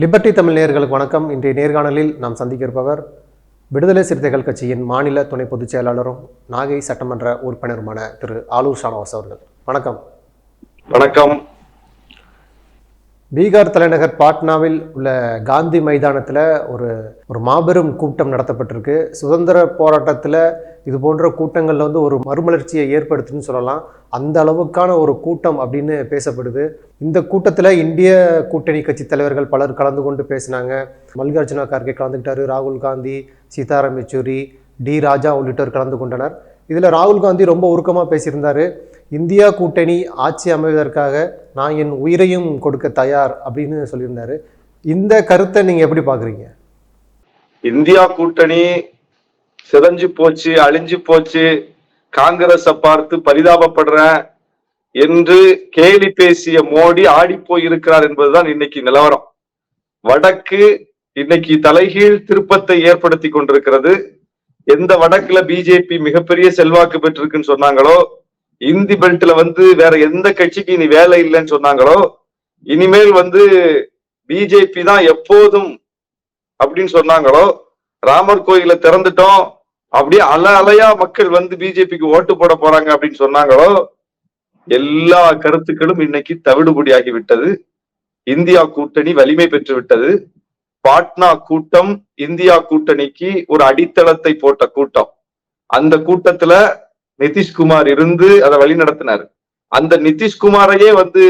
Liberty Tamil நேர்களுக்கு வணக்கம். இன்றைய நேர்காணலில் நாம் சந்திக்க இருப்பவர் விடுதலை சிறுத்தைகள் கட்சியின் மாநில துணை பொதுச் செயலாளரும் நாகை சட்டமன்ற உறுப்பினருமான திரு ஆலூர் ஷானவாஸ் அவர்கள். வணக்கம். வணக்கம். பீகார் தலைநகர் பாட்னாவில் உள்ள காந்தி மைதானத்தில் ஒரு ஒரு மாபெரும் கூட்டம் நடத்தப்பட்டிருக்கு. சுதந்திர போராட்டத்தில் இது போன்ற கூட்டங்களில் வந்து ஒரு மறுமலர்ச்சியை ஏற்படுத்துன்னு சொல்லலாம். அந்த அளவுக்கான ஒரு கூட்டம் அப்படின்னு பேசப்படுது. இந்த கூட்டத்தில் இந்திய கூட்டணி கட்சி தலைவர்கள் பலர் கலந்து கொண்டு பேசினாங்க. மல்லிகார்ஜுனா கார்கே கலந்துக்கிட்டாரு ராகுல் காந்தி சீதாராம் யெச்சூரி டி ராஜா உள்ளிட்டோர் கலந்து கொண்டனர். இதில் ராகுல் காந்தி ரொம்ப உருக்கமாக பேசியிருந்தார். இந்தியா கூட்டணி ஆட்சி அமைவதற்காக நான் என் உயிரையும் கொடுக்க தயார் அப்படின்னு சொல்லியிருந்தாரு. இந்த கருத்தை நீங்க எப்படி பாக்குறீங்க இந்தியா கூட்டணி சிதைஞ்சு போச்சு அழிஞ்சு போச்சு. காங்கிரஸை பார்த்து பரிதாபப்படுறேன் என்று கேலி பேசிய மோடி ஆடி போயிருக்கிறார் என்பதுதான் இன்னைக்கு நிலவரம். வடக்கு இன்னைக்கு தலைகீழ் திருப்பத்தை ஏற்படுத்தி கொண்டிருக்கிறது. எந்த வடக்குல பிஜேபி மிகப்பெரிய செல்வாக்கு பெற்றிருக்குன்னு சொன்னாங்களோ இந்தி பெல்ட்ல வந்து வேற எந்த கட்சிக்கு இனி வேலை இல்லைன்னு சொன்னாங்களோ இனிமேல் வந்து பிஜேபி தான் எப்போதும் அப்படின்னு சொன்னாங்களோ ராமர் கோயில திறந்துட்டோம் அப்படியே அல அலையா மக்கள் வந்து பிஜேபிக்கு ஓட்டு போட போறாங்க அப்படின்னு சொன்னாங்களோ எல்லா கருத்துக்களும் இன்னைக்கு தவிடுபடியாகி விட்டது. இந்தியா கூட்டணி வலிமை பெற்று விட்டது. பாட்னா கூட்டம் இந்தியா கூட்டணிக்கு ஒரு அடித்தளத்தை போட்ட கூட்டம். அந்த கூட்டத்துல நிதிஷ்குமார் இருந்து அதை வழி நடத்தினாரு. அந்த நிதிஷ்குமாரையே வந்து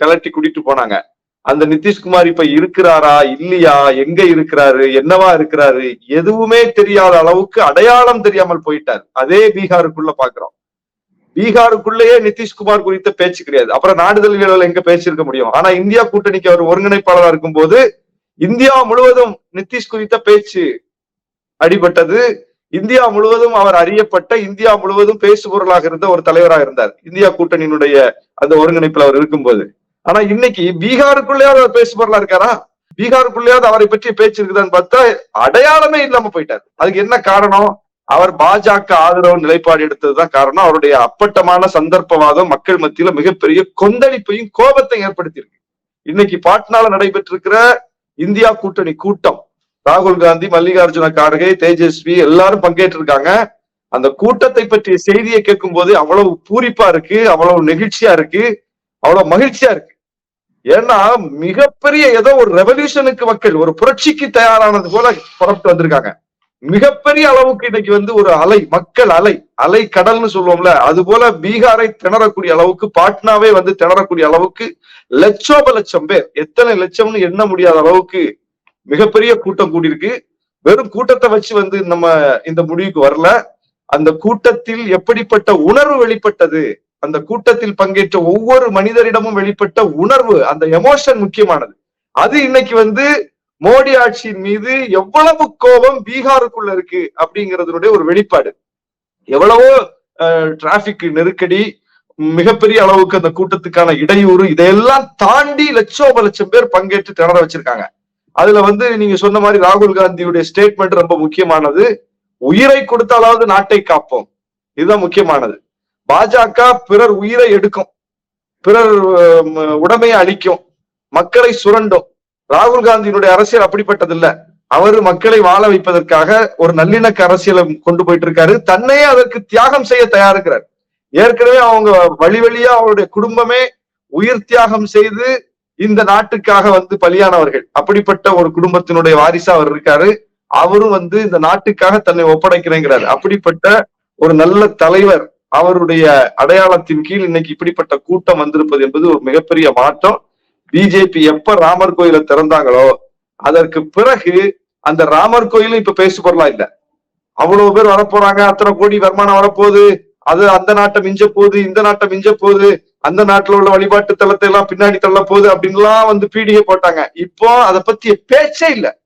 கலட்டி கூட்டிட்டு போனாங்க. அந்த நிதிஷ்குமார் இப்ப இருக்கிறாரா இல்லையா எங்க இருக்கிறாரு என்னவா இருக்கிறாரு எதுவுமே தெரியாத அளவுக்கு அடையாளம் தெரியாமல் போயிட்டார். அதே பீகாருக்குள்ள பாக்குறோம். பீகாருக்குள்ளேயே நிதிஷ்குமார் குறித்த பேச்சு கிடையாது. அப்புறம் நாடுதல்கள் எங்க பேசியிருக்க முடியும்? ஆனா இந்தியா கூட்டணிக்கு அவர் ஒருங்கிணைப்பாளராக இருக்கும்போது இந்தியா முழுவதும் நிதிஷ் குறித்த பேச்சு அடிபட்டது. இந்தியா முழுவதும் அவர் அறியப்பட்ட இந்தியா முழுவதும் பேசுபொருளாக இருந்த ஒரு தலைவராக இருந்தார். இந்தியா கூட்டணியினுடைய அந்த ஒருங்கிணைப்பில் அவர் இருக்கும்போது. ஆனா இன்னைக்கு பீகாருக்குள்ளேயாவது அவர் பேசுபொருளா இருக்காரா? பீகாருக்குள்ளேயாவது அவரை பற்றி பேச்சு இருக்குதான்னு பார்த்தா அடையாளமே இல்லாம போயிட்டார். அதுக்கு என்ன காரணம்? அவர் பாஜக ஆதரவு நிலைப்பாடு எடுத்ததுதான் காரணம். அவருடைய அப்பட்டமான சந்தர்ப்பவாதம் மக்கள் மத்தியில மிகப்பெரிய கொந்தளிப்பையும் கோபத்தை ஏற்படுத்தியிருக்கு. இன்னைக்கு பாட்னால நடைபெற்றிருக்கிற இந்தியா கூட்டணி கூட்டம் ராகுல் காந்தி மல்லிகார்ஜுன கார்கே தேஜஸ்வி எல்லாரும் பங்கேற்றிருக்காங்க. அந்த கூட்டத்தை பற்றிய செய்தியை கேட்கும் போது அவ்வளவு பூரிப்பா இருக்கு அவ்வளவு நெகிழ்ச்சியா இருக்கு அவ்வளவு மகிழ்ச்சியா இருக்கு. ஏன்னா மிகப்பெரிய ஏதோ ஒரு ரெவல்யூஷனுக்கு மக்கள் ஒரு புரட்சிக்கு தயாரானது போல புறப்பட்டு வந்திருக்காங்க. மிகப்பெரிய அளவுக்கு இன்னைக்கு வந்து ஒரு அலை மக்கள் அலை அலை கடல்னு சொல்லுவோம்ல அது போல பீகாரை திணறக்கூடிய அளவுக்கு பாட்னாவே வந்து திணறக்கூடிய அளவுக்கு லட்சோப லட்சம் பேர் எத்தனை லட்சம்னு எண்ண முடியாத அளவுக்கு மிகப்பெரிய கூட்டம் கூடியிருக்கு. வெறும் கூட்டத்தை வச்சு வந்து நம்ம இந்த முடிவுக்கு வரல. அந்த கூட்டத்தில் எப்படிப்பட்ட உணர்வு வெளிப்பட்டது? அந்த கூட்டத்தில் பங்கேற்ற ஒவ்வொரு மனிதரிடமும் வெளிப்பட்ட உணர்வு அந்த எமோஷன் முக்கியமானது. அது இன்னைக்கு வந்து மோடி ஆட்சியின் மீது எவ்வளவு கோபம் பீகாருக்குள்ள இருக்கு அப்படிங்கிறதுனுடைய ஒரு வெளிப்பாடு. எவ்வளவோ டிராபிக் நெருக்கடி மிகப்பெரிய அளவுக்கு அந்த கூட்டத்துக்கான இடையூறு இதையெல்லாம் தாண்டி லட்சோப லட்சம் பேர் பங்கேற்று திணற வச்சிருக்காங்க. அதுல வந்து நீங்க சொன்ன மாதிரி ராகுல் காந்தியுடைய ஸ்டேட்மெண்ட் ரொம்ப முக்கியமானது. உயிரை கொடுத்தாலாவது நாட்டை காப்போம். இதுதான் முக்கியமானது. பாஜக பிறர் உயிரை எடுக்கும். பிறர் உடமையை அழிக்கும். மக்களை சுரண்டும். ராகுல் காந்தியினுடைய அரசியல் அப்படிப்பட்டது இல்ல அவர் மக்களை வாழ வைப்பதற்காக ஒரு நல்லிணக்க அரசியலை கொண்டு போயிட்டு இருக்காரு தன்னையே அதற்கு தியாகம் செய்ய தயாரிக்கிறார். ஏற்கனவே அவங்க வழி வழியா அவருடைய குடும்பமே உயிர் தியாகம் செய்து இந்த நாட்டுக்காக வந்து பலியானவர்கள். அப்படிப்பட்ட ஒரு குடும்பத்தினுடைய வாரிசா அவர் இருக்காரு. அவரும் வந்து இந்த நாட்டுக்காக தன்னை ஒப்படைக்கிறேங்கிறார். அப்படிப்பட்ட ஒரு நல்ல தலைவர் அவருடைய அடையாளத்தின் கீழ் இன்னைக்கு இப்படிப்பட்ட கூட்டம் வந்திருப்பது என்பது ஒரு மிகப்பெரிய மாற்றம். பிஜேபி எப்ப ராமர் கோயிலை திறந்தாங்களோ அதற்கு பிறகு அந்த ராமர் கோயிலும் இப்ப பேசு பொருளா இல்ல. அவ்வளவு பேர் வரப்போறாங்க. அத்தனை கோடி வருமானம் வரப்போகுது. அது அந்த நாட்டை மிஞ்ச போகுது இந்த நாட்டை மிஞ்ச போகுது அந்த நாட்டுல உள்ள வழிபாட்டு தளத்தை எல்லாம் பின்னாடி தள்ள போகுது அப்படின்லாம் வந்து பீடிகை போட்டாங்க. இப்போ அதை பத்திய பேச்சே இல்ல.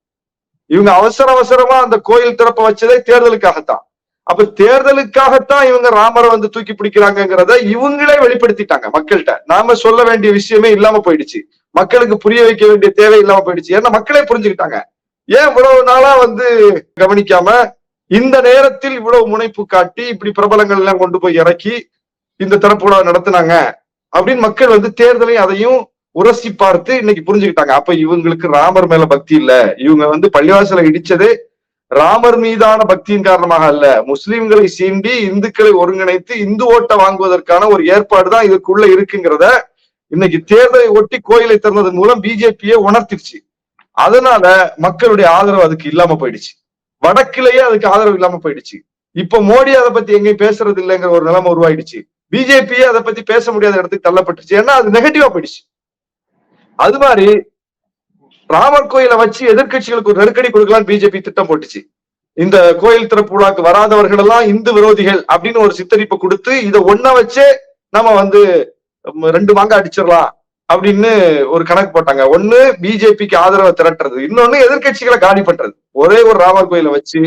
இவங்க அவசர அவசரமா அந்த கோயில் திறப்ப வச்சதே தேர்தலுக்காகத்தான். அப்ப தேர்தலுக்காகத்தான் இவங்க ராமரை வந்து தூக்கி பிடிக்கிறாங்கிறத இவங்களே வெளிப்படுத்திட்டாங்க மக்கள்கிட்ட. நாம சொல்ல வேண்டிய விஷயமே இல்லாம போயிடுச்சு. மக்களுக்கு புரிய வைக்க வேண்டிய தேவை இல்லாம போயிடுச்சு. ஏன்னா மக்களே புரிஞ்சுக்கிட்டாங்க. ஏன் இவ்வளவு நாளா வந்து கவனிக்காம இந்த நேரத்தில் இவ்வளவு முனைப்பு காட்டி இப்படி பிரபலங்கள் எல்லாம் கொண்டு போய் இறக்கி இந்த திறப்பு விழா நடத்தினாங்க? அப்படின்னு மக்கள் வந்து தேர்தலை அதையும் உரசி பார்த்து இன்னைக்கு புரிஞ்சுக்கிட்டாங்க. அப்ப இவங்களுக்கு ராமர் மேல பக்தி இல்ல. இவங்க வந்து பள்ளிவாசலை இடிச்சதே ராமர் மீதான பக்தியின் காரணமாக அல்ல. முஸ்லிம்களை சீண்டி இந்துக்களை ஒருங்கிணைத்து இந்து ஓட்டை வாங்குவதற்கான ஒரு ஏற்பாடு தான் இதுக்குள்ள இருக்குங்கிறத இன்னைக்கு தேர்தலை ஒட்டி கோயிலை திறந்ததன் மூலம் பிஜேபியை உணர்த்திருச்சு அதனால மக்களுடைய ஆதரவு அதுக்கு இல்லாம போயிடுச்சு. வடக்கிலேயே அதுக்கு ஆதரவு இல்லாம போயிடுச்சு. இப்ப மோடி அதை பத்தி எங்கேயும் பேசுறது இல்லைங்கிற ஒரு நிலைமை உருவாயிடுச்சு. பிஜேபியே அதை பத்தி பேச முடியாத இடத்துக்கு தள்ளப்பட்டுச்சு ஏன்னா அது நெகட்டிவா போயிடுச்சு. அது மாதிரி ராமர் கோயிலை வச்சு எதிர்க்கட்சிகளுக்கு ஒரு நெருக்கடி கொடுக்கலாம்னு பிஜேபி திட்டம் போட்டுச்சு. இந்த கோயில் திறப்பு விழாக்கு வராதவர்கள் எல்லாம் இந்து விரோதிகள் அப்படின்னு ஒரு சித்தரிப்பை கொடுத்து இதை ஒன்ன வச்சே நம்ம வந்து ரெண்டு மாங்க அடிச்சிடலாம் அப்படின்னு ஒரு கணக்கு போட்டாங்க. ஒண்ணு பிஜேபிக்கு ஆதரவை திரட்டுறது. இன்னொன்னு எதிர்க்கட்சிகளை காலி பண்றது. ஒரே ஒரு ராமர் கோயிலை வச்சு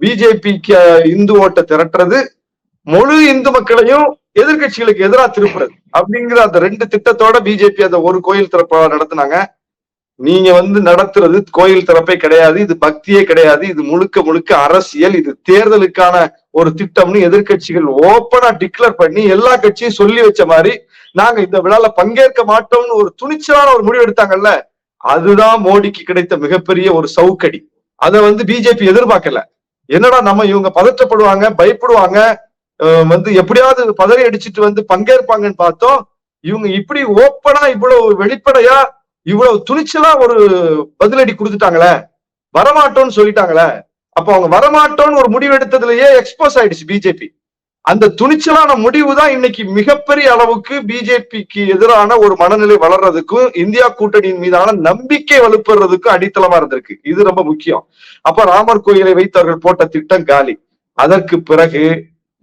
பிஜேபிக்கு இந்து ஓட்டை திரட்டுறது. முழு இந்து மக்களையும் எதிர்க்கட்சிகளுக்கு எதிராக திருப்புறது. அப்படிங்கிற அந்த ரெண்டு திட்டத்தோட பிஜேபி அந்த ஒரு கோயில் திறப்ப நடத்தினாங்க. நீங்க வந்து நடத்துறது கோயில் திறப்பே கிடையாது இது பக்தியே கிடையாது இது முழுக்க முழுக்க அரசியல் இது தேர்தலுக்கான ஒரு திட்டம்னு எதிர்க்கட்சிகள் ஓப்பனா டிக்ளேர் பண்ணி எல்லா கட்சியும் சொல்லி வச்ச மாதிரி நாங்க இந்த விழால பங்கேற்க மாட்டோம்னு ஒரு துணிச்சலான ஒரு முடிவு எடுத்தாங்கல்ல அதுதான் மோடிக்கு கிடைத்த மிகப்பெரிய ஒரு சவுக்கடி. அதை வந்து பிஜேபி எதிர்பார்க்கல. என்னடா நம்ம இவங்க பதற்றப்படுவாங்க பயப்படுவாங்க வந்து எப்படியாவது பதறி அடிச்சுட்டு வந்து பங்கேற்பாங்கன்னு பார்த்தோம். இவங்க இப்படி ஓப்பனா இவ்வளவு வெளிப்படையா இவ்வளவு துணிச்சலா ஒரு பதிலடி கொடுத்துட்டாங்களே. வரமாட்டோம்னு சொல்லிட்டாங்களே. அப்ப அவங்க வரமாட்டோம்னு ஒரு முடிவு எடுத்ததுலயே எக்ஸ்போஸ் ஆயிடுச்சு பிஜேபி அந்த துணிச்சலான முடிவு தான் இன்னைக்கு மிகப்பெரிய அளவுக்கு பிஜேபிக்கு எதிரான ஒரு மனநிலை வளர்றதுக்கும் இந்தியா கூட்டணியின் மீதான நம்பிக்கை வலுப்படுறதுக்கும் அடித்தளமா இருந்திருக்கு. இது ரொம்ப முக்கியம். அப்ப ராமர் கோயிலை வைத்து அவர்கள் போட்ட திட்டம் காலி. அதற்கு பிறகு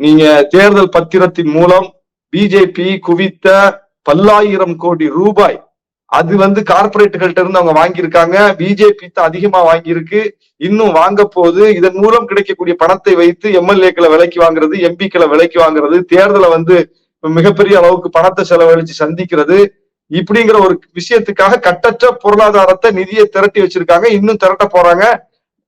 நீங்க தேர்தல் பத்திரத்தின் மூலம் பிஜேபி குவித்த பல்லாயிரம் கோடி ரூபாய் அது வந்து கார்பரேட்டுகள்ட்ட இருந்து அவங்க வாங்கியிருக்காங்க. பிஜேபி தான் அதிகமா வாங்கியிருக்கு. இன்னும் வாங்க போது இதன் மூலம் கிடைக்கக்கூடிய பணத்தை வைத்து எம்எல்ஏக்களை விலைக்கு வாங்குறது எம்பிக்களை விலைக்கு வாங்குறது தேர்தலை வந்து மிகப்பெரிய அளவுக்கு பணத்தை செலவழிச்சு சந்திக்கிறது. இப்படிங்கிற ஒரு விஷயத்துக்காக கட்டற்ற பொருளாதாரத்தை நிதியை திரட்டி வச்சிருக்காங்க. இன்னும் திரட்ட போறாங்க.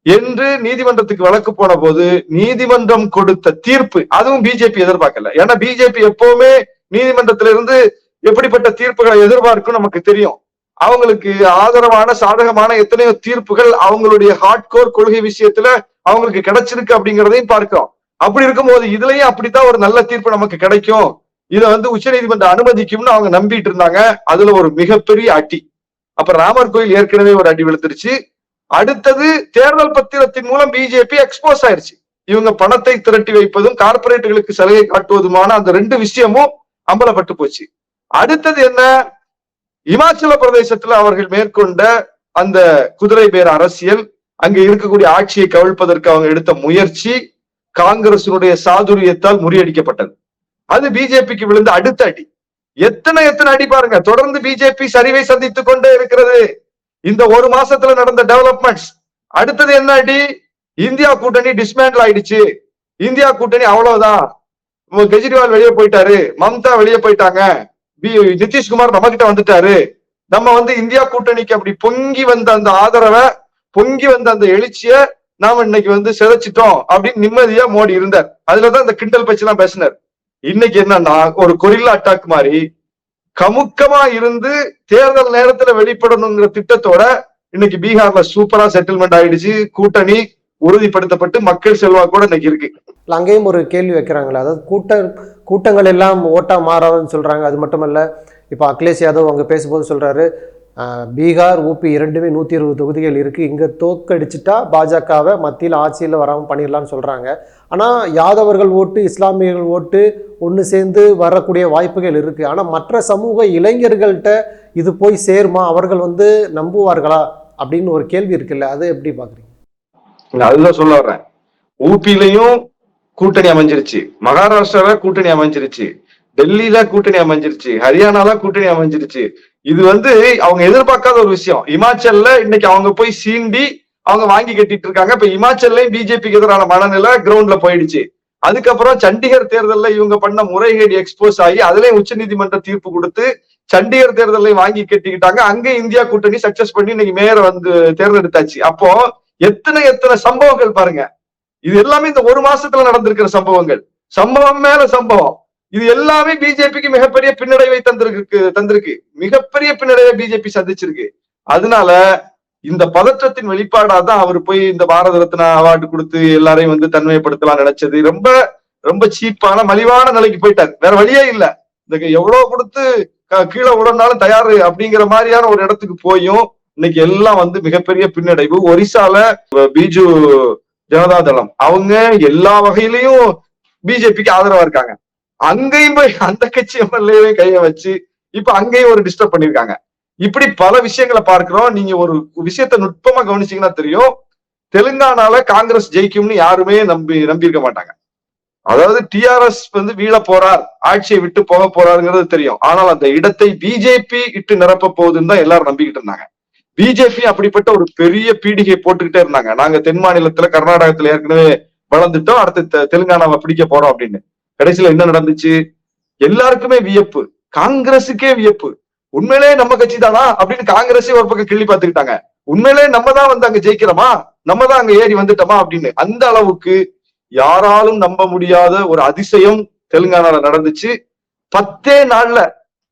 என்று நீதிமன்றத்துக்கு வழக்கு போன போது நீதிமன்றம் கொடுத்த தீர்ப்பு அதுவும் பிஜேபி எதிர்பார்க்கல. ஏன்னா பிஜேபி எப்பவுமே நீதிமன்றத்திலிருந்து எப்படிப்பட்ட தீர்ப்புகளை எதிர்பார்க்கும் நமக்கு தெரியும். அவங்களுக்கு ஆதரவான சாதகமான எத்தனையோ தீர்ப்புகள் அவங்களுடைய ஹார்ட்கோர் கொள்கை விஷயத்துல அவங்களுக்கு கிடைச்சிருக்கு அப்படிங்கிறதையும் பார்க்கிறோம். அப்படி இருக்கும்போது இதுலயும் அப்படித்தான் ஒரு நல்ல தீர்ப்பு நமக்கு கிடைக்கும். இதை வந்து உச்சநீதிமன்றம் அனுமதிக்கும்னு அவங்க நம்பிட்டு இருந்தாங்க. அதுல ஒரு மிகப்பெரிய அடி. அப்ப ராமர் கோயில் ஏற்கனவே ஒரு அடி விழுந்துருச்சு. அடுத்தது தேர்தல் பத்திரத்தின் மூலம் பிஜேபி எக்ஸ்போஸ் ஆயிருச்சு. இவங்க பணத்தை திரட்டி வைப்பதும் கார்பரேட்டுகளுக்கு சலுகை காட்டுவதுமான அந்த ரெண்டு விஷயமும் அம்பலப்பட்டு போச்சு. அடுத்தது என்ன? இமாச்சல பிரதேசத்துல அவர்கள் மேற்கொண்ட அந்த குதிரை பேர் அரசியல் அங்க இருக்கக்கூடிய ஆட்சியை கவிழ்ப்பதற்கு அவங்க எடுத்த முயற்சி காங்கிரசினுடைய சாதுரியத்தால் முறியடிக்கப்பட்டது. அது பிஜேபிக்கு விழுந்த அடுத்த அடி. எத்தனை எத்தனை அடி பாருங்க. தொடர்ந்து பிஜேபி சரிவை சந்தித்துக் கொண்டே இருக்கிறது. இந்த ஒரு மாசத்துல நடந்த டெவலப்மெண்ட்ஸ் அடுத்தது என்னடி? இந்தியா கூட்டணி டிஸ்மேண்டில் ஆயிடுச்சு. இந்தியா கூட்டணி அவ்வளவுதான். கெஜ்ரிவால் வெளியே போயிட்டாரு. மம்தா வெளியே போயிட்டாங்க. பி- நிதிஷ்குமார் நம்ம கிட்ட வந்துட்டாரு. நம்ம வந்து இந்தியா கூட்டணிக்கு அப்படி பொங்கி வந்த அந்த ஆதரவை பொங்கி வந்த அந்த எழுச்சிய நாம இன்னைக்கு வந்து சிதைச்சிட்டோம் அப்படின்னு நிம்மதியா மோடி இருந்தார். அதுலதான் இந்த கிண்டல் பேச்சு எல்லாம் பேசினார். இன்னைக்கு என்னன்னா ஒரு கொரில்லா அட்டாக் மாதிரி கமுக்கமா இருந்து தேர்தல் நேரத்துல வெளிப்படணுங்கிற திட்டத்தோட இன்னைக்கு பீகார்ல சூப்பரா செட்டில்மெண்ட் ஆயிடுச்சு. கூட்டணி உறுதிப்படுத்தப்பட்டு மக்கள் செல்வாக்கோட இன்னைக்கு இருக்கு. அங்கேயும் ஒரு கேள்வி வைக்கிறாங்களே அதாவது கூட்ட கூட்டங்கள் எல்லாம் ஓட்டா மாறாதுன்னு சொல்றாங்க. அது மட்டுமல்ல இப்போ அகிலேஷ் யாதவ் அங்கே பேசும்போது சொல்றாரு பீகார் ஊபி இரண்டுமே நூற்றி இருபது தொகுதிகள் இருக்குது இங்கே தோக்கடிச்சிட்டா பாஜகவை மத்தியில் ஆட்சியில் வராமல் பண்ணிடலாம்னு சொல்கிறாங்க ஆனால் யாதவர்கள் ஓட்டு இஸ்லாமியர்கள் ஓட்டு ஒன்று சேர்ந்து வரக்கூடிய வாய்ப்புகள் இருக்குது ஆனால் மற்ற சமூக இளைஞர்கள்ட்ட இது போய் சேருமா? அவர்கள் வந்து நம்புவார்களா? அப்படின்னு ஒரு கேள்வி இருக்குல்ல. அது எப்படி பார்க்குறீங்க நான் அதுதான் சொல்ல வர்றேன். ஊபிலையும் கூட்டணி அமைஞ்சிருச்சு. மகாராஷ்டிரால கூட்டணி அமைஞ்சிருச்சு. டெல்லியில கூட்டணி அமைஞ்சிருச்சு. ஹரியானால கூட்டணி அமைஞ்சிருச்சு. இது வந்து அவங்க எதிர்பார்க்காத ஒரு விஷயம். இமாச்சல்ல இன்னைக்கு அவங்க போய் சீண்டி அவங்க வாங்கி கட்டிட்டு இருக்காங்க. இப்ப இமாச்சல்லையும் பிஜேபிக்கு எதிரான மனநிலை கிரவுண்ட்ல போயிடுச்சு. அதுக்கப்புறம் சண்டிகர் தேர்தல்ல இவங்க பண்ண முறைகேடு எக்ஸ்போஸ் ஆகி அதுலயும் உச்சநீதிமன்ற தீர்ப்பு கொடுத்து சண்டிகர் தேர்தலையும் வாங்கி கட்டிக்கிட்டாங்க. அங்க இந்தியா கூட்டணி சக்சஸ் பண்ணி இன்னைக்கு மேயரை வந்து தேர்ந்தெடுத்தாச்சு. அப்போ எத்தனை எத்தனை சம்பவங்கள் பாருங்க. இது எல்லாமே இந்த ஒரு மாசத்துல நடந்திருக்கிற சம்பவங்கள். சம்பவம் மேல சம்பவம். இது எல்லாமே பிஜேபிக்கு மிகப்பெரிய பின்னடைவை தந்திருக்கு தந்திருக்கு. மிகப்பெரிய பின்னடைவை பிஜேபி சந்திச்சிருக்கு. அதனால இந்த பதற்றத்தின் வெளிப்பாடா தான் அவர் போய் இந்த பாரத ரத்னா அவார்டு கொடுத்து எல்லாரையும் வந்து தன்மைப்படுத்தலாம் நினைச்சது. ரொம்ப ரொம்ப சீப்பான மலிவான நிலைக்கு போயிட்டார். வேற வழியே இல்ல. இந்த எவ்வளவு கொடுத்து க- கீழே உடனாலும் தயாரு அப்படிங்கிற மாதிரியான ஒரு இடத்துக்கு போயும் இன்னைக்கு எல்லாம் வந்து மிகப்பெரிய பின்னடைவு. ஒரிசால பிஜு ஜனதா தளம். அவங்க எல்லா வகையிலையும் பிஜேபிக்கு ஆதரவா இருக்காங்க. அங்கேயும் போய் அந்த கட்சி எம்எல்ஏவே கைய வச்சு இப்ப அங்கேயும் ஒரு டிஸ்டர்ப் பண்ணிருக்காங்க இப்படி பல விஷயங்களை பார்க்கிறோம். நீங்க ஒரு விஷயத்த நுட்பமா கவனிச்சீங்கன்னா தெரியும். தெலுங்கானால காங்கிரஸ் ஜெயிக்கும்னு யாருமே நம்பி நம்பி இருக்க மாட்டாங்க. அதாவது டிஆர்எஸ் வந்து வீழ போறார் ஆட்சியை விட்டு போக போறாருங்கிறது தெரியும். ஆனால் அந்த இடத்தை பிஜேபி இட்டு நிரப்ப போகுதுன்னு தான் எல்லாரும் நம்பிக்கிட்டு இருந்தாங்க. பிஜேபி அப்படிப்பட்ட ஒரு பெரிய பீடிகை போட்டுக்கிட்டே இருந்தாங்க. நாங்க தென் மாநிலத்துல கர்நாடகத்துல ஏற்கனவே வளர்ந்துட்டோம். அடுத்து தெலுங்கானாவை பிடிக்க போறோம் அப்படின்னு. கடைசியில என்ன நடந்துச்சு? எல்லாருக்குமே வியப்பு. காங்கிரஸுக்கே வியப்பு. உண்மையிலே நம்ம கட்சி தானா அப்படின்னு காங்கிரஸே ஒரு பக்கம் கிள்ளி பார்த்துக்கிட்டாங்க. உண்மையிலே நம்ம தான் வந்து அங்க ஜெயிக்கிறோமா? நம்ம தான் அங்க ஏறி வந்துட்டோமா? அப்படின்னு அந்த அளவுக்கு யாராலும் நம்ப முடியாத ஒரு அதிசயம் தெலுங்கானால நடந்துச்சு. பத்தே நாள்ல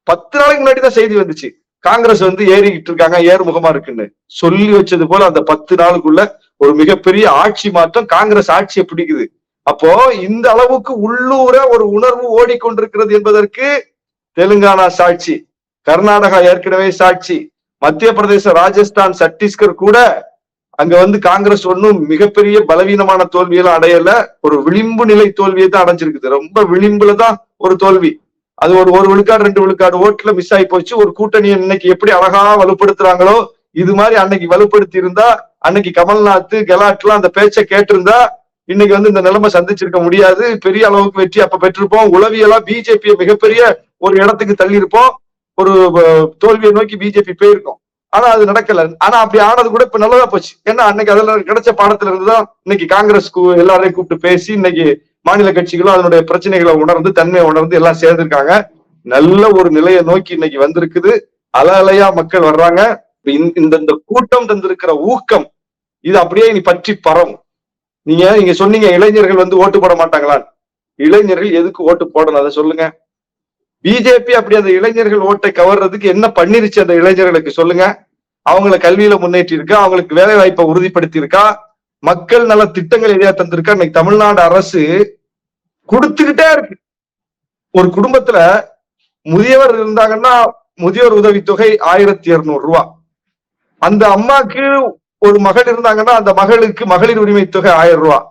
பத்து நாளைக்கு முன்னாடி தான் செய்தி வந்துச்சு. காங்கிரஸ் வந்து ஏறிக்கிட்டு இருக்காங்க ஏறுமுகமா இருக்குன்னு. சொல்லி வச்சது போல அந்த பத்து நாளுக்குள்ள ஒரு மிகப்பெரிய ஆட்சி மாற்றம் காங்கிரஸ் ஆட்சியை பிடிக்குது. அப்போ இந்த அளவுக்கு உள்ளூர ஒரு உணர்வு ஓடிக்கொண்டிருக்கிறது என்பதற்கு தெலுங்கானா சாட்சி கர்நாடகா ஏற்கனவே சாட்சி மத்திய பிரதேச ராஜஸ்தான் சத்தீஸ்கர் கூட அங்க வந்து காங்கிரஸ் ஒன்றும் மிகப்பெரிய பலவீனமான தோல்வியெல்லாம் அடையல. ஒரு விளிம்பு நிலை தோல்வியை தான் அடைஞ்சிருக்குது. ரொம்ப விளிம்புல தான் ஒரு தோல்வி. அது ஒரு ஒரு விழுக்காடு ரெண்டு விழுக்காடு ஓட்டுல மிஸ் ஆகி போச்சு. ஒரு கூட்டணியை இன்னைக்கு எப்படி அழகா வலுப்படுத்துறாங்களோ இது மாதிரி அன்னைக்கு வலுப்படுத்தி இருந்தா அன்னைக்கு கமல்நாத் கெலாட்லாம் அந்த பேச்சை கேட்டிருந்தா இன்னைக்கு வந்து இந்த நிலைமை சந்திச்சிருக்க முடியாது. பெரிய அளவுக்கு வெற்றி அப்ப பெற்றிருப்போம். உளவியெல்லாம் பிஜேபியை மிகப்பெரிய ஒரு இடத்துக்கு தள்ளி இருப்போம் ஒரு தோல்வியை நோக்கி பிஜேபி போயிருக்கோம். ஆனா அது நடக்கல. ஆனா அப்படி ஆனது கூட இப்ப நல்லதா போச்சு. ஏன்னா அன்னைக்கு அதுல கிடைச்ச பாடத்துல இருந்துதான் இன்னைக்கு காங்கிரஸ் கு- எல்லாரையும் கூப்பிட்டு பேசி இன்னைக்கு மாநில கட்சிகளும் அதனுடைய பிரச்சனைகளை உணர்ந்து தன்மையை உணர்ந்து எல்லாம் சேர்ந்திருக்காங்க. நல்ல ஒரு நிலையை நோக்கி இன்னைக்கு வந்திருக்குது. அல அலையா மக்கள் வர்றாங்க. இந்த- இந்த இந்த கூட்டம் தந்திருக்கிற ஊக்கம் இது அப்படியே இனி பற்றி பரவும். நீங்க நீங்க சொன்னீங்க இளைஞர்கள் வந்து ஓட்டு போட மாட்டாங்களான்னு இளைஞர்கள் எதுக்கு ஓட்டு போடணும்? அதை சொல்லுங்க. பிஜேபி அப்படி அந்த இளைஞர்கள் ஓட்டை கவர்றதுக்கு என்ன பண்ணிருச்சு அந்த இளைஞர்களுக்கு சொல்லுங்க. அவங்கள கல்வியில முன்னேற்றி இருக்கா அவங்களுக்கு வேலை வாய்ப்பை உறுதிப்படுத்தி இருக்கா மக்கள் நல திட்டங்கள் எதையா தந்திருக்கா? இன்னைக்கு தமிழ்நாடு அரசு கொடுத்துக்கிட்டே இருக்கு. ஒரு குடும்பத்துல முதியவர் இருந்தாங்கன்னா முதியோர் உதவித்தொகை ஆயிரத்தி இருநூறு ரூபா. அந்த அம்மாக்கு ஒரு மகள் இருந்தாங்கன்னா அந்த மகளுக்கு மகளிர் உரிமை தொகை ஆயிரம் ரூபாய்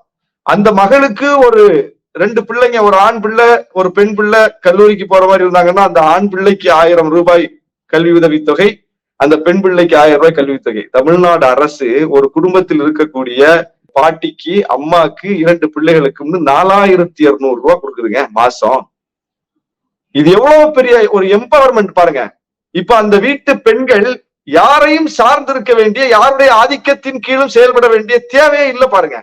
அந்த மகளுக்கு ஒரு ரெண்டு பிள்ளைங்க ஒரு ஆண் பிள்ளை ஒரு பெண் பிள்ளை கல்லூரிக்கு போற மாதிரி இருந்தாங்கன்னா அந்த ஆண் பிள்ளைக்கு ஆயிரம் ரூபாய் கல்வி உதவித்தொகை அந்த பெண் பிள்ளைக்கு ஆயிரம் ரூபாய் கல்வித்தொகை தமிழ்நாடு அரசு ஒரு குடும்பத்தில் இருக்கக்கூடிய பாட்டிக்கு அம்மாக்கு இரண்டு பிள்ளைகளுக்கும்னு நாலாயிரத்தி இருநூறு ரூபாய் கொடுக்குதுங்க மாசம். இது எவ்வளவு பெரிய ஒரு எம்பவர்மெண்ட் பாருங்க. இப்ப அந்த வீட்டு பெண்கள் யாரையும் சார்ந்திருக்க வேண்டிய யாருடைய ஆதிக்கத்தின் கீழும் செயல்பட வேண்டிய தேவையே இல்லை பாருங்க.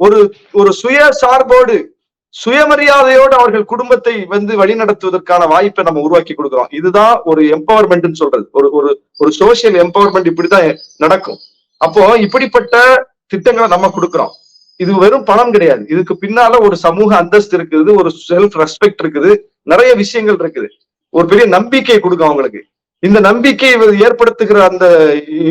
ஒரு ஒரு சுய சார்போடு சுயமரியாதையோடு அவர்கள் குடும்பத்தை வந்து வழிநடத்துவதற்கான வாய்ப்பை நம்ம உருவாக்கி கொடுக்கிறோம். இதுதான் ஒரு எம்பவர்மெண்ட்னு சொல்றது. ஒரு ஒரு ஒரு சோசியல் எம்பவர்மெண்ட் இப்படிதான் நடக்கும். அப்போ இப்படிப்பட்ட திட்டங்களை நம்ம கொடுக்கிறோம். இது வெறும் பணம் கிடையாது. இதுக்கு பின்னால ஒரு சமூக அந்தஸ்து இருக்குது ஒரு செல்ஃப் ரெஸ்பெக்ட் இருக்குது நிறைய விஷயங்கள் இருக்குது. ஒரு பெரிய நம்பிக்கை கொடுக்கும் அவங்களுக்கு. இந்த நம்பிக்கை ஏற்படுத்துகிற அந்த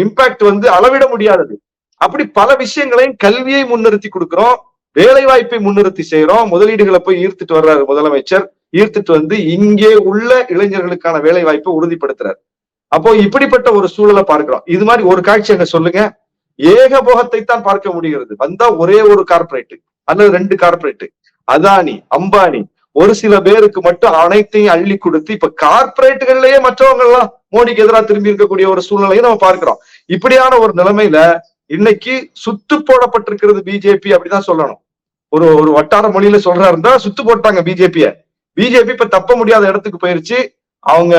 இம்பாக்ட் வந்து அளவிட முடியாதது. அப்படி பல விஷயங்களையும் கல்வியை முன்னிறுத்தி கொடுக்கிறோம். வேலை வாய்ப்பை முன்னிறுத்தி செய்யறோம் முதலீடுகளை போய் ஈர்த்துட்டு வர்றாரு முதலமைச்சர். ஈர்த்துட்டு வந்து இங்கே உள்ள இளைஞர்களுக்கான வேலை வாய்ப்பை உறுதிப்படுத்துறாரு. அப்போ இப்படிப்பட்ட ஒரு சூழலை பார்க்கிறோம். இது மாதிரி ஒரு காட்சி என்ன சொல்லுங்க? ஏகபோகத்தை தான் பார்க்க முடிகிறது. வந்தா ஒரே ஒரு கார்பரேட் அல்லது ரெண்டு கார்பரேட் அதானி அம்பானி ஒரு சில பேருக்கு மட்டும் அனைத்தையும் அள்ளி கொடுத்து இப்ப கார்பரேட்டுகள்லயே மற்றவங்க எல்லாம் மோடிக்கு எதிராக திரும்பி இருக்கக்கூடிய ஒரு சூழ்நிலையை நம்ம பார்க்கிறோம். இப்படியான ஒரு நிலைமையில இன்னைக்கு சுத்து போடப்பட்டிருக்கிறது பிஜேபி அப்படிதான் சொல்லணும். ஒரு ஒரு வட்டார மொழியில சொல்றாருந்தா சுத்து போட்டாங்க பிஜேபிய. பிஜேபி இப்ப தப்ப முடியாத இடத்துக்கு போயிருச்சு. அவங்க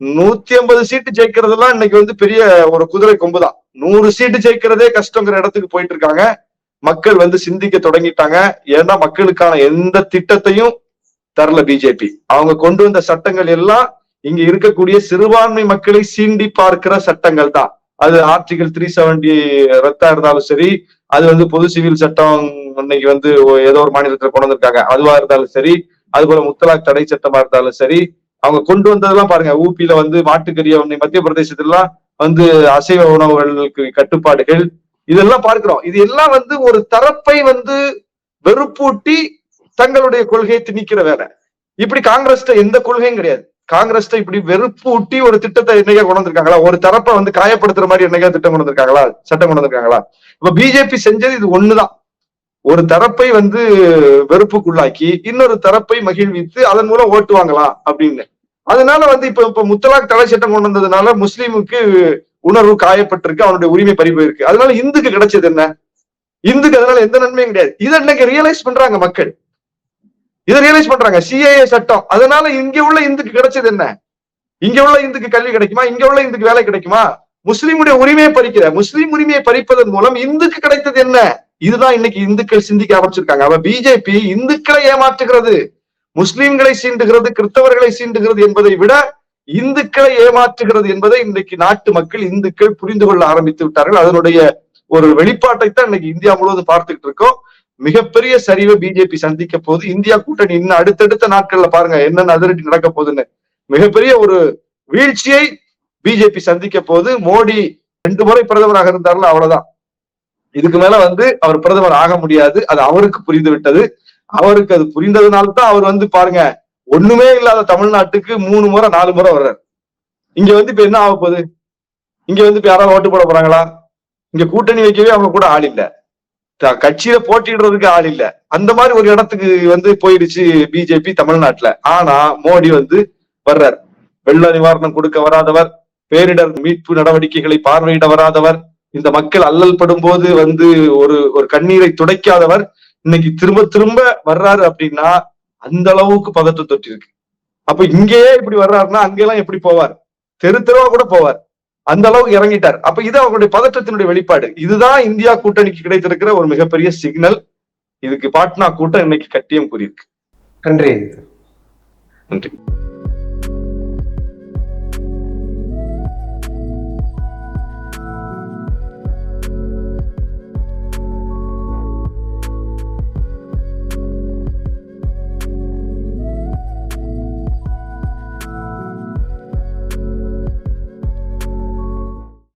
நூத்தி ஐம்பது சீட்டு ஜெயிக்கிறதெல்லாம் இன்னைக்கு வந்து பெரிய ஒரு குதிரை கொம்பு தான் நூறு சீட்டு ஜெயிக்கிறதே கஷ்டங்கிற இடத்துக்கு போயிட்டு இருக்காங்க. மக்கள் வந்து சிந்திக்க தொடங்கிட்டாங்க. ஏன்னா மக்களுக்கான எந்த திட்டத்தையும் தரல பிஜேபி அவங்க கொண்டு வந்த சட்டங்கள் எல்லாம் இங்க இருக்கக்கூடிய சிறுபான்மை மக்களை சீண்டி பார்க்கிற சட்டங்கள் தான். அது ஆர்டிகல் த்ரீ செவன்டி ரத்தா இருந்தாலும் சரி அது வந்து பொது சிவில் சட்டம் இன்னைக்கு வந்து ஏதோ ஒரு மாநிலத்துல கொண்டு வந்திருக்காங்க. அதுவா இருந்தாலும் சரி அது போல முத்தலாக் தடை சட்டமா இருந்தாலும் சரி அவங்க கொண்டு வந்ததெல்லாம் பாருங்க. ஊபியில வந்து மாட்டுக்கறிய மத்திய பிரதேசத்துலாம் வந்து அசைவ உணவுகளுக்கு கட்டுப்பாடுகள் இதெல்லாம் பார்க்கிறோம். இது எல்லாம் வந்து ஒரு தரப்பை வந்து வெறுப்பூட்டி தங்களுடைய கொள்கையை திணிக்கிற வேலை. இப்படி காங்கிரஸ்ட எந்த கொள்கையும் கிடையாது. காங்கிரஸ்ட இப்படி வெறுப்பு ஊட்டி ஒரு திட்டத்தை என்னைக்கா கொண்டு வந்திருக்காங்களா? ஒரு தரப்பை வந்து காயப்படுத்துற மாதிரி என்னைக்கா திட்டம் கொண்டு வந்திருக்காங்களா? சட்டம் கொண்டு வந்திருக்காங்களா? இப்ப பிஜேபி செஞ்சது இது ஒண்ணுதான். ஒரு தரப்பை வந்து வெறுப்புக்குள்ளாக்கி இன்னொரு தரப்பை மகிழ்வித்து அதன் மூலம் ஓட்டு வாங்கலாம் அப்படின்னு. அதனால வந்து இப்ப இப்ப முத்தலாக் தடை சட்டம் கொண்டு வந்ததுனால முஸ்லீமுக்கு உணர்வு காயப்பட்டிருக்கு அவனுடைய உரிமை பறி போயிருக்கு. அதனால இந்துக்கு கிடைச்சது என்ன? இந்துக்கு அதனால எந்த நன்மையும் கிடையாது. இதை இன்னைக்கு ரியலைஸ் பண்றாங்க மக்கள். இதை ரியலைஸ் பண்றாங்க. சிஏஏ சட்டம். அதனால இங்க உள்ள இந்துக்கு கிடைச்சது என்ன? இங்க உள்ள இந்துக்கு கல்வி கிடைக்குமா? இங்க உள்ள இந்துக்கு வேலை கிடைக்குமா? முஸ்லீமுடைய உரிமையை பறிக்கிற முஸ்லீம் உரிமையை பறிப்பதன் மூலம் இந்துக்கு கிடைத்தது என்ன? இதுதான் இன்னைக்கு இந்துக்கள் சிந்திக்க ஆரம்பிச்சிருக்காங்க. அவ பிஜேபி இந்துக்களை ஏமாற்றுகிறது. முஸ்லிம்களை சீண்டுகிறது கிறிஸ்தவர்களை சீண்டுகிறது என்பதை விட இந்துக்களை ஏமாற்றுகிறது என்பதை இன்னைக்கு நாட்டு மக்கள் இந்துக்கள் புரிந்து கொள்ள ஆரம்பித்து விட்டார்கள். அதனுடைய ஒரு வெளிப்பாட்டை தான் இன்னைக்கு இந்தியா முழுவதும் பார்த்துக்கிட்டு இருக்கோம். மிகப்பெரிய சரிவை பிஜேபி சந்திக்க போது இந்தியா கூட்டணி இன்னும் அடுத்தடுத்த நாட்கள்ல பாருங்க என்னென்ன அதிரடி நடக்க போகுதுன்னு. மிகப்பெரிய ஒரு வீழ்ச்சியை பிஜேபி சந்திக்க போது மோடி ரெண்டு முறை பிரதமராக இருந்தார்ல அவ்வளவுதான். இதுக்கு மேல வந்து அவர் பிரதமர் ஆக முடியாது. அது அவருக்கு புரிந்து விட்டது அவருக்கு அது புரிந்ததுனால தான் அவர் வந்து பாருங்க ஒண்ணுமே இல்லாத தமிழ்நாட்டுக்கு மூணு முறை நாலு முறை வர்றாரு. இங்க வந்து இப்ப என்ன ஆக போகுது? இங்க வந்து இப்ப யாராவது ஓட்டு போட போறாங்களா? இங்க கூட்டணி வைக்கவே அவங்க கூட ஆள் இல்லை. கட்சியில போட்டிடுறதுக்கு ஆள் இல்ல. அந்த மாதிரி ஒரு இடத்துக்கு வந்து போயிடுச்சு பிஜேபி தமிழ்நாட்டுல. ஆனா மோடி வந்து வர்றார். வெள்ள நிவாரணம் கொடுக்க வராதவர் பேரிடர் மீட்பு நடவடிக்கைகளை பார்வையிட வராதவர் இந்த மக்கள் அல்லல் படும் போது வந்து ஒரு ஒரு கண்ணீரை துடைக்காதவர் இன்னைக்கு திரும்ப திரும்ப வர்றாரு அப்படின்னா அந்த அளவுக்கு பதத்தை தொட்டிருக்கு அப்ப இங்கேயே இப்படி வர்றாருன்னா அங்கெல்லாம் எப்படி போவார்? தெரு தெருவா கூட போவார். அந்த அளவுக்கு இறங்கிட்டார். அப்ப இது அவங்களுடைய பதற்றத்தினுடைய வெளிப்பாடு. இதுதான் இந்தியா கூட்டணிக்கு கிடைத்திருக்கிற ஒரு மிகப்பெரிய சிக்னல். இதுக்கு பாட்னா கூட்டம் இன்னைக்கு கட்டியம் கூறியிருக்கு. நன்றி. நன்றி.